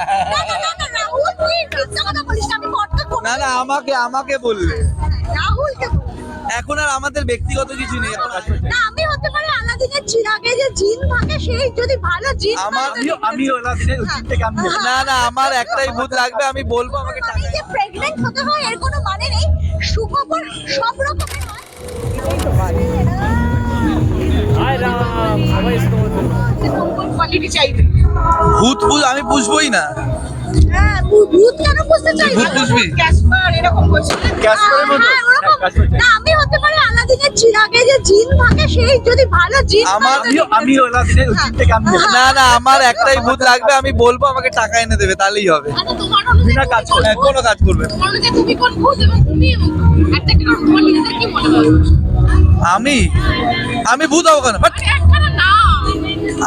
না, না, না, না, রাহুল তুই মিথ্যা কথা বলিস না, আমি podcast করব। না না আমাকে আমাকে বললে রাহুলকে এখন আর আমাদের ব্যক্তিগত কিছু নেই না, আমি হতে পারি আলাদিনের চিরাগে যে জিন থাকে সেই যদি ভালো জিন আমার আমি উচিত থেকে আমি না না আমার একটাই ভূত লাগবে আমি বলব আমাকে টাকা যে প্রেগনেন্ট হতে হয় এর কোনো মানে নেই। সুখবর সব রকমের কোয়ালিটি চাইবে? ভূত ভূত আমি বুঝবোই না। হ্যাঁ ভূত কেন বুঝতে চাই ভূত বুঝবি? ক্যাসপার এরকম বলছে। ক্যাসপারের মতো? হ্যাঁ। হ্যাঁ। না আমি হতে পারি আলাদিনের চিরাগে যে জিন থাকে সেই যদি ভালো জিন আমার- আমি ওলাদিনের উচিত থেকে আমি না না আমার একটাই ভূত লাগবে আমি বলব আমাকে টাকা এনে দেবে তাহলেই হবে। আচ্ছা, বিনা কাজ কোন হ্যাঁ, কাজ করবে না। তুমি কোন ভূত এবং তুমি একটা একটা করে তোমার নিজেদের কি মনে হয় আমি? আমি ভূত হব কেন? বাট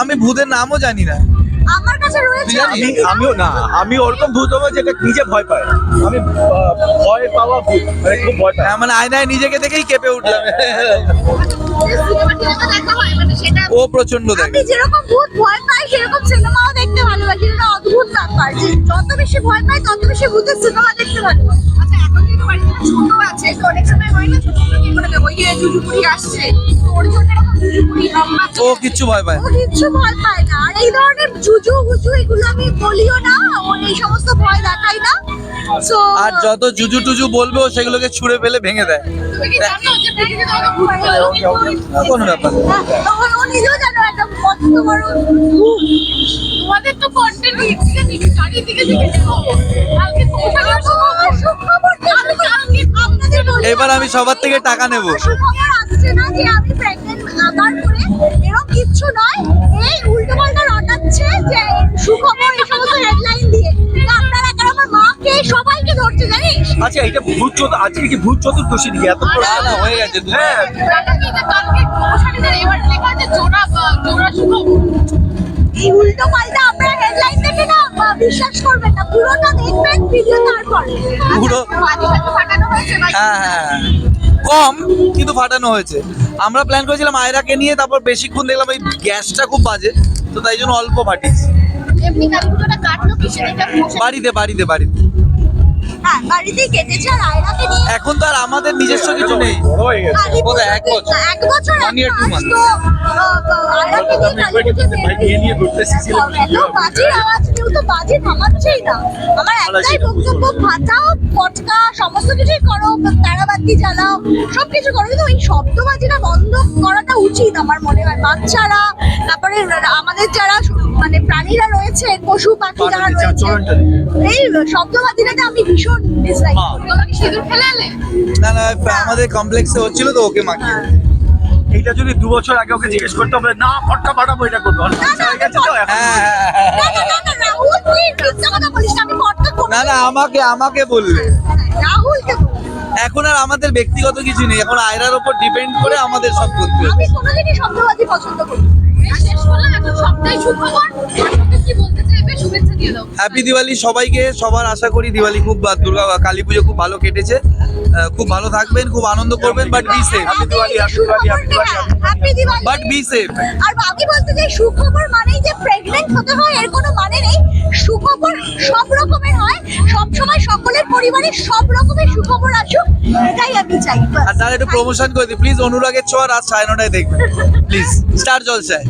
আমি ভূতের নামও জানি না। আমার কাছে রয়েছে আমি আমিও না আমি ওরকম ভূত হব যেটা নিজে ভয় পায়। আমি ভয় পাওয়া ভূত মানে খুব ভয় পায়। হ্যাঁ, মানে আয়নায় নিজেকে দেখেই কেঁপে উঠলাম। ও প্রচণ্ড আমি দেখে। যেরকম ভূত ভয় পাই সেরকম সিনেমাও দেখতে ভালোবাসি। এটা অদ্ভুত ব্যাপার যত বেশি ভয় পাই তত বেশি ভূতের সিনেমা দেখতে ভালোবাসি। আচ্ছা এখন যেহেতু বাড়িতে ছোট আছে তো অনেক সময় হয় না ছোট ছোট কি ওই জুজুপুরি আসছে। ও কিচ্ছু ভয় পায় কিচ্ছু ভয় পায় না। আর এই ধরনের জুজু এগুলো আমি বলিও না ওর এই সমস্ত ভয় দেখাই না। আর যত জুজু টুজু বলবে ও সেগুলোকে ছুঁড়ে ফেলে ভেঙে দেয়। কোনো ব্যাপার ও নিজেও জানো একটা মস্ত বড় তোমাদের তো কন্টেন্ট দিকে চারিদিকে দিকে কালকে তোমাদের সুখবর আপনাদের এবার আমি সবার থেকে টাকা নেব। সুখবর না যে আমি প্রেগনেন্ট করে এরকম কিচ্ছু নয় এই উল্টো পাল্টা রটাচ্ছে যে সুখবর এই সমস্ত হেডলাইন দিয়ে আপনারা কেন আমার মাকে সবাইকে ধরছে জানিস আচ্ছা এটা ভূত চোদ আজকে কি ভূত চতুর্দশী দিকে এত বড়- না, হয়ে গেছে, হ্যাঁ এই উল্টো পাল্টা আপনারা হেডলাইন দেখে না বিশ্বাস করবেন না পুরোটা দেখবেন ভিডিও তারপরে পুরো- ফাটানো হয়েছে ভাই হ্যাঁ হ্যাঁ হ্যাঁ। কম কিন্তু ফাটানো হয়েছে। আমরা প্ল্যান করেছিলাম আয়রাকে নিয়ে তারপর বেশিক্ষণ দেখলাম ওই গ্যাসটা খুব বাজে তো তাই জন্য অল্প ফাটিয়েছি। বাড়িতে বাড়িতে বাড়িতে। হ্যাঁ এখন তো আর আমাদের নিজস্ব কিছু নেই। হয়ে এক বছর। এক বছর আমার একটাই বক্তব্য ফাটাও পটকা সমস্ত কিছুই করো জ্বালাও সবকিছু করো। কিন্তু ওই শব্দবাজিটা বন্ধ করাটা উচিত আমার মনে হয়। বাচ্চারা তারপরে আমাদের যারা মানে প্রাণীরা রয়েছে পশু পাখি যারা রয়েছে এই শব্দবাজিটাতে আমি ভীষণ ডিসলাইক সিঁদুর না না আমাদের কমপ্লেক্সে হচ্ছিল তো ওকে মাখিয়ে এইটা যদি দু বছর আগে ওকে জিজ্ঞেস করতে হবে না ফটকা ফাটাবো এটা করব। হয়ে হ্যাঁ হ্যাঁ, হ্যাঁ, না হ্যাঁ। না না না রাহুল এখন আর আমাদের ব্যক্তিগত কিছু নেই এখন আয়রার উপর ডিপেন্ড করে আমাদের সব করতে হবে। কোনোদিনই পছন্দ করি হ্যাপি দিওয়ালি সবাইকে সবার আশা করি দিওয়ালি খুব বা দুর্গা কালী পুজো খুব ভালো কেটেছে। খুব ভালো থাকবেন খুব আনন্দ করবেন but be safe but be safe আর আমি বলতে চাই সুখবর মানেই যে প্রেগনেন্ট হতে হয় এর কোনো মানে নেই। সুখবর সব রকমের হয় সব সময় সকলের পরিবারে সব রকমের সুখবর আসুক। আর তাহলে একটু প্রমোশন করে দিই। প্লিজ অনুরাগের ছোঁয়া রাত সাড়ে নটায় দেখবেন। প্লিজ স্টার জলসায়।